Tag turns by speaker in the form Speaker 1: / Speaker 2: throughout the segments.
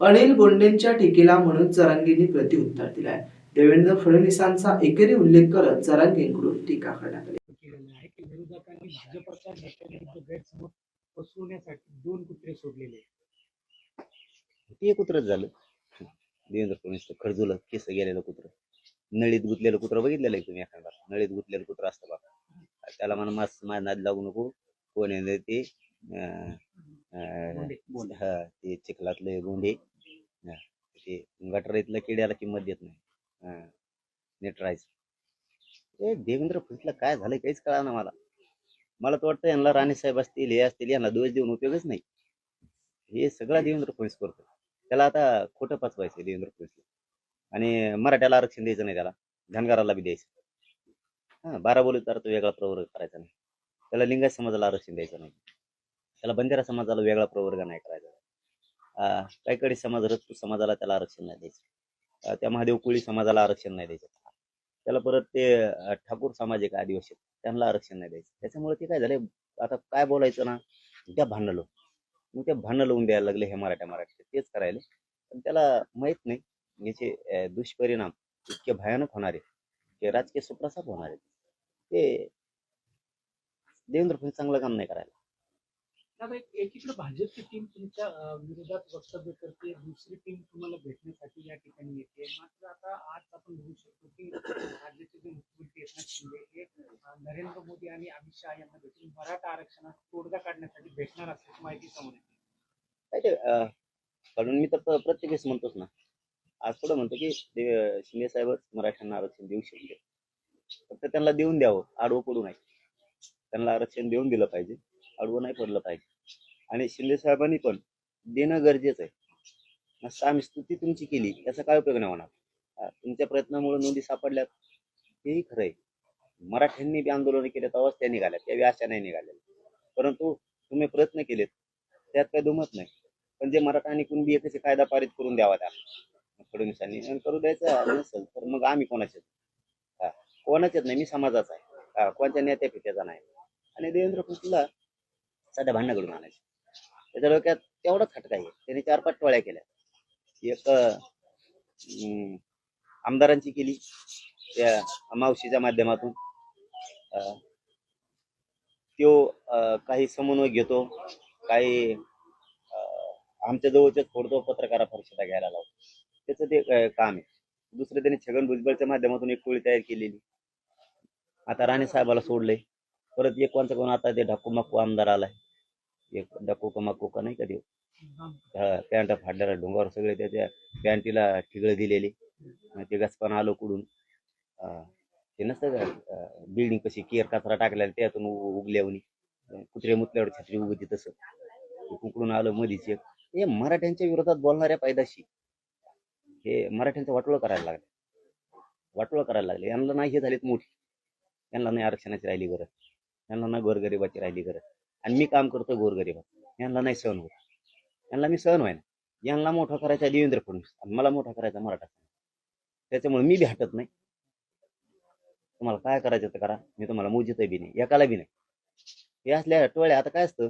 Speaker 1: अनिल बोंडेंच्या टीकेला म्हणून चरांगींनी प्रत्युत्तर दिलाय. देवेंद्र फडणवीसांचा एकेरी उल्लेख करत चरांगींकडून टीका करण्यात आली.
Speaker 2: भाजपच्या नेत्यांविरुद्ध गैरसमज पसरवण्यासाठी दोन कुत्रे सोडलेले.
Speaker 3: ते कुत्रच झालं. देवेंद्र फडणवीस खडजूला केस गेलेलं कुत्र. नळीत गुतलेलं कुत्र बघितलेलं आहे तुम्ही एखादा? नळीत गुतलेलं कुत्र असतं बा त्याला म्हणा मास माझ्या नाद लागू नको. कोण ते? अं,
Speaker 2: बोंडे.
Speaker 3: हा ते चिखलातले गोंडे हा, ते गटरातल्या किड्याला किंमत देत नाही. हा, नीट राहायचं ए देवेंद्र फडणवीसला काय झालं काहीच कळा ना मला. मला तर वाटतं यांना राणेसाहेब असतील हे असतील यांना दोष देऊन उपयोगच नाही. हे सगळं देवेंद्र फडणवीस करतो. त्याला आता खोटं पाचवायचं देवेंद्र फडणवीसला आणि मराठ्याला आरक्षण द्यायचं नाही त्याला. धनगराला बी द्यायचं. हा बारा बोलीत तर तो वेगळा प्रवर्ग करायचा नाही. त्याला लिंगायत समाजाला आरक्षण द्यायचं नाही. त्याला बंजारा समाजाला वेगळा प्रवर्ग नाही करायचा. अं, काहीकडे समाज रजपूत समाजाला त्याला आरक्षण नाही द्यायचं. त्या महादेव कुळी समाजाला आरक्षण नाही द्यायचं. त्याला परत ते ठाकूर समाज आदिवासी त्यांना आरक्षण नाही द्यायचं. त्याच्यामुळे ते काय झाले? आता काय बोलायचं ना? त्या भांडलो मग त्या भांडण लावून द्यायला लागले हे मराठ्या मराठी तेच करायले. पण त्याला माहीत नाही. याचे दुष्परिणाम इतके भयानक होणार आहे की राजकीय सुप्रसाद होणार आहे ते देवेंद्र फडणवीस चांगलं काम नाही करायला.
Speaker 2: एकीकडे भाजपची टीम तुमच्या विरोधात वक्तव्य करते दुसरी टीम तुम्हाला भेटण्यासाठी या ठिकाणी येते. मात्र आता आज आपण बघू शकतो की राज्याचे जे मुख्यमंत्री एकनाथ शिंदे हे नरेंद्र मोदी आणि अमित शहा यांना भेटून मराठा आरक्षणात तोडगा काढण्यासाठी भेटणार असल्याची माहिती समोर येते.
Speaker 3: काय कारण मी तर प्र- प्रत्येक वेळेस म्हणतोच ना. आज थोडं म्हणतो की शिंदे साहेबच मराठ्यांना आरक्षण देऊ शकते फक्त त्यांना देऊन द्यावं आडवं पडू नये. त्यांना आरक्षण देऊन दिलं पाहिजे. अडवं नाही पडलं पाहिजे. आणि शिंदे साहेबांनी पण देणं गरजेचं आहे. असं आम्ही स्तुती तुमची केली याचा काय उपयोग नाही होणार? तुमच्या प्रयत्नामुळे नोंदी सापडल्यात. हेही खरं आहे. मराठ्यांनी बी आंदोलन केले तेव्हाच त्या निघाल्या त्या बी अशा नाही निघाल्या परंतु तुम्ही प्रयत्न केलेत त्यात काही दुमत नाही. पण जे मराठा आणि कुणबी एकच कायदा पारित करून द्यावा त्या. फडणवीसांनी करू द्यायचं नसेल तर मग आम्ही कोणाचे हा कोणाचेच नाही मी समाजाचा आहे. हा कोणत्या नेत्या फित्याचा नाही. आणि देवेंद्र फडणवीसला साध्या भांडणं घडून आणायचे. त्याच्या डोक्यात तेवढाच खटका आहे. त्यांनी चार पाच टोळ्या केल्या. एक अं, आमदारांची केली. त्या मावशीच्या माध्यमातून. अं, त्यो अं, काही समन्वय घेतो. काही अं, आमच्या जवळचे फोडतो पत्रकार परिषदा घ्यायला लावतो. त्याचं ते अं, काम आहे. दुसरं त्यांनी छगन भुजबळच्या माध्यमातून एक टोळी तयार केलेली. आता राणे साहेबाला सोडलंय. परत एक कोणता कोण आता ते ढाकू माकू आमदार आलाय. एक डाकू का माकू का नाही का देऊ पॅन्ट फाडलेला डोंगावर सगळे त्याच्या पॅन्टीला ठिगळ दिलेली. ते गसपान आलो कुडून. अं, ते नसतं का बिल्डिंग कशी केअर कचरा टाकलेला त्यातून उगल्यावनी. कुत्रे मुतल्यावर छत्री उगती तसं. कुकडून आलं मधीच एक. हे मराठ्यांच्या विरोधात बोलणाऱ्या पायदाशी हे मराठ्यांचं वाटोळं करायला लागले. वाटोळं करायला लागले. यांना नाही हे झालेत मोठी. यांना नाही आरक्षणाची राहिली गरज. यांना नाही गोरगरिबाची राहिली गरज. आणि मी काम करतो गोरगरिबात. यांना नाही सहन होत. यांना मी सहन व्हायना यांना मोठा करायचा देवेंद्र फडणवीस. आणि मला मोठा करायचा मराठा त्याच्यामुळे मी बी हटत नाही. तुम्हाला काय करायचं तर करा. मी तुम्हाला मोजित बी नाही. एकाला बी नाही. हे असल्या टोळ्या आता काय असतं?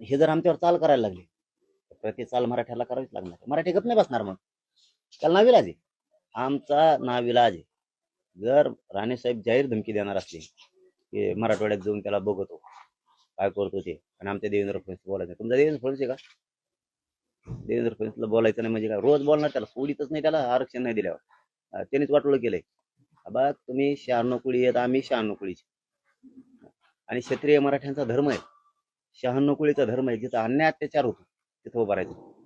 Speaker 3: हे जर आमच्यावर चाल करायला लागले तर प्रति चाल मराठ्याला करावीच लागणार मराठी गप नाही बसणार मग. त्याला नाविलाज आहे आमचा नाविलाज आहे जर राणेसाहेब जाहीर धमकी देणार असले की मराठवाड्यात जाऊन त्याला बघतो. काय करतो ते? आणि आमच्या देवेंद्र फडणवीस बोलायचं. तुमचा देवेंद्र फडणवीस आहे का? देवेंद्र फडणवीसला बोलायचं नाही म्हणजे काय? रोज बोलणार त्याला. सोडीतच नाही त्याला आरक्षण नाही दिल्यावर. त्यांनीच वाटवलं केलंय. बा तुम्ही शहाण्णव कुळी आहेत आम्ही शहाण्णव कुळीचे आणि क्षत्रिय मराठ्यांचा धर्म आहे. शहाण्णव कुळीचा धर्म आहे. जिथं अन्याय अत्याचार होतो तिथं उभं राहायचं.